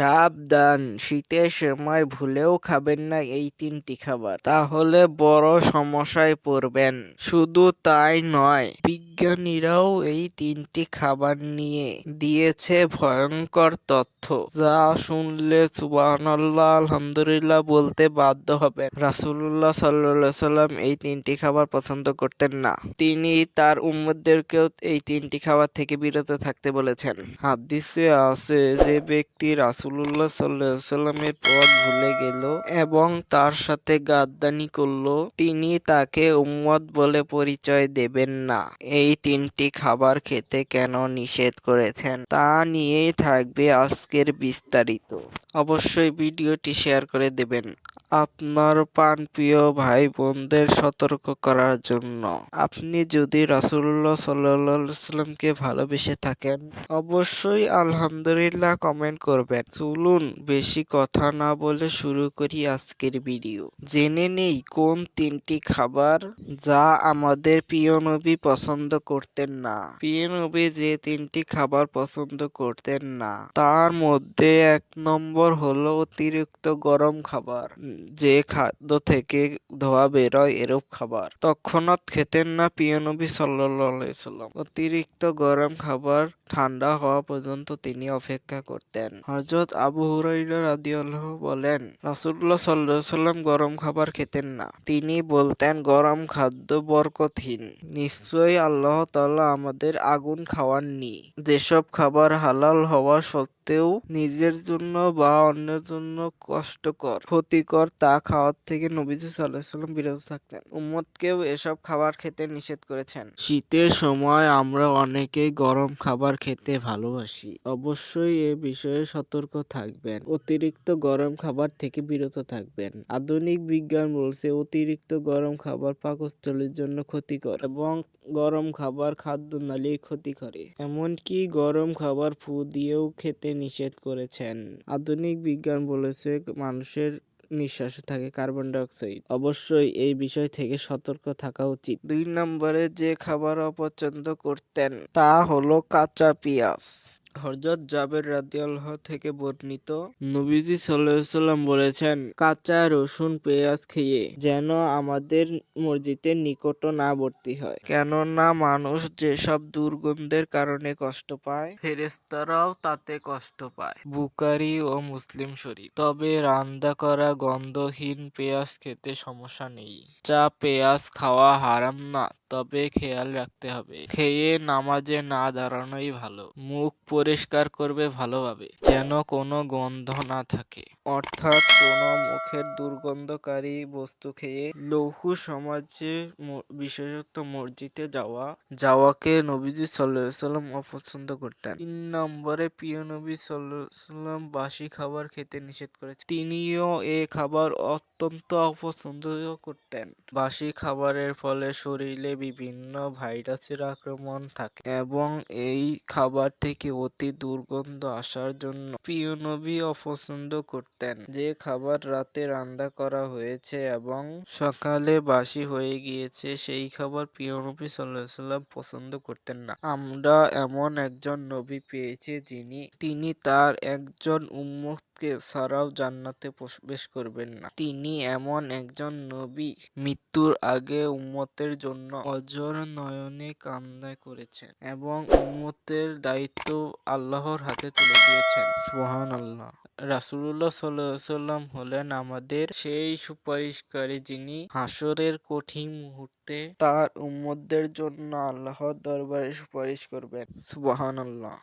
সাবধান, শীতের সময় ভুলেও খাবেন না এই তিনটি খাবার। তাহলে বড় সমস্যায় পড়বেন। শুধু তাই নয়, বিজ্ঞানীরাও এই তিনটি খাবার নিয়ে দিয়েছে ভয়ঙ্কর তথ্য। যা শুনলে সুবহানাল্লাহ, আলহামদুলিল্লাহ বলতে বাধ্য হবেন। রাসুল্লাহ সাল্লাল্লাহু সাল্লাম এই তিনটি খাবার পছন্দ করতেন না। তিনি তার উম্মতদেরকেও এই তিনটি খাবার থেকে বিরত থাকতে বলেছেন। হাদিসে আছে, যে ব্যক্তি সাল্লাল্লাহু সাল্লামের পথ ভুলে গেল এবং তার সাথে গাদ্দানি করল। তিনি তাকে উম্মত বলে পরিচয় দেবেন না। এই তিনটি খাবার খেতে কেন নিষেধ করেছেন? তা নিয়েই থাকবে আজকের বিস্তারিত। অবশ্যই ভিডিওটি শেয়ার করে দেবেন। আপনার প্রাণপ্রিয় ভাই বোনদের সতর্ক করার জন্য। আপনি যদি সাল্লাল্লাহু সাল্লামকে ভালোবেসে থাকেন, অবশ্যই আলহামদুলিল্লাহ কমেন্ট করবেন। চলুন বেশি কথা না বলে শুরু করি আজকের ভিডিও। জেনে নেই কোন তিনটি খাবার যা আমাদের প্রিয় নবী পছন্দ করতেন না। প্রিয় নবী যে তিনটি খাবার পছন্দ করতেন না, তার মধ্যে এক নম্বর হলো অতিরিক্ত গরম খাবার। যে খাদ্য থেকে ধোয়া বেরোয় এরূপ খাবার। তৎক্ষণাৎ খেতেন না প্রিয় নবী সাল্লাল্লাহু সাল্লাম। অতিরিক্ত গরম খাবার ঠান্ডা হওয়া পর্যন্ত তিনি অপেক্ষা করতেন। হযরত আবু রাদিয়াল্লাহু বলেন সাল্লাল্লাহু সাল্লাম গরম খাবার খেতেন না। তিনি বলতেন, গরম খাদ্য বরকতহীন। নিশ্চয়ই আল্লাহ তাআলা আমাদের আগুন খাওয়ার খাওয়াননি। যেসব খাবার হালাল হওয়া সত্ত্বেও নিজের জন্য বা অন্যের জন্য কষ্টকর, ক্ষতিকর তা খাওয়ার থেকে নবীজি সাল্লাম বিরত থাকতেন। উম্মতকেও এসব খাবার খেতে নিষেধ করেছেন। শীতের সময় আমরা অনেকেই গরম খাবার খেতে ভালোবাসি। অবশ্যই এ বিষয়ে সতর্ক থাকবেন। অতিরিক্ত গরম খাবার থেকে বিরত থাকবেন। আধুনিক বিজ্ঞান বলছে অতিরিক্ত গরম খাবার পাকস্থলীর জন্য ক্ষতিকর এবং গরম খাবার খাদ্য খাদ্যনালীর ক্ষতি করে। এমনকি গরম খাবার ফু দিয়েও খেতে নিষেধ করেছেন। আধুনিক বিজ্ঞান বলেছে মানুষের নিঃশ্বাসে থাকে, কার্বন ডাই অক্সাইড অবশ্যই এই বিষয় থেকে সতর্ক থাকা উচিত। দুই নম্বরে যে খাবার অপছন্দ করতেন, তা হলো কাঁচা পেঁয়াজ। হযরত জাবের রাদিয়াল্লাহু থেকে বর্ণিত, নবীজি সাল্লাম বলেছেন, কাঁচা রসুন পেঁয়াজ খেয়ে যেন আমাদের মসজিদের নিকটও না ভর্তি হয়। কেননা মানুষ যেসব দুর্গন্ধের কারণে কষ্ট পায়, ফেরেশতারাও তাতে কষ্ট পায়। বুখারী ও মুসলিম শরীফ। তবে রান্না করা গন্ধহীন পেঁয়াজ খেতে সমস্যা নেই। চা, পেঁয়াজ খাওয়া হারাম না, তবে খেয়াল রাখতে হবে। খেয়ে নামাজে না দাঁড়ানোই ভালো। মুখ পরিষ্কার করবে ভালোভাবে, যেন কোনো গন্ধ না থাকে। অর্থাৎ কোনো মুখের দুর্গন্ধকারী বস্তু খেয়ে লৌহ সমাজে বিশেষত মসজিদে যাওয়া, যাওয়াকে নবীজি সাল্লাম অপছন্দ করতেন। তিন নম্বরে প্রিয় নবী সাল্লাম বাসি খাবার খেতে নিষেধ করেছেন। তিনিও এ খাবার অত্যন্ত অপছন্দ করতেন। বাসি খাবারের ফলে শরীরে বিভিন্ন ভাইরাসের আক্রমণ থাকে এবং এই খাবার থেকে অতি দুর্গন্ধ আসার জন্য প্রিয় নবী অপছন্দ করতেন। যে খাবার রাতে রান্না করা হয়েছে এবং সকালে বাসি হয়ে গিয়েছে, সেই খাবার প্রিয় নবী সাল্লাম পছন্দ করতেন না। আমরা এমন একজন নবী পেয়েছি যিনি, তিনি তার একজন উম্মতকে ছাড়াও জান্নাতে প্রবেশ করবেন না। তিনি এমন একজন নবী, মৃত্যুর আগে উম্মতের জন্য অঝোর নয়নে কান্না করেছেন এবং উম্মতের দায়িত্ব আল্লাহর হাতে তুলে দিয়েছেন। রাসূলুল্লাহ সাল্লাল্লাহু আলাইহি সাল্লাম হলেন আমাদের সেই সুপারিশকারী যিনি হাসরের কঠিন মুহূর্তে তার উম্মতদের জন্য আল্লাহর দরবারে সুপারিশ করবেন। সুবহানাল্লাহ।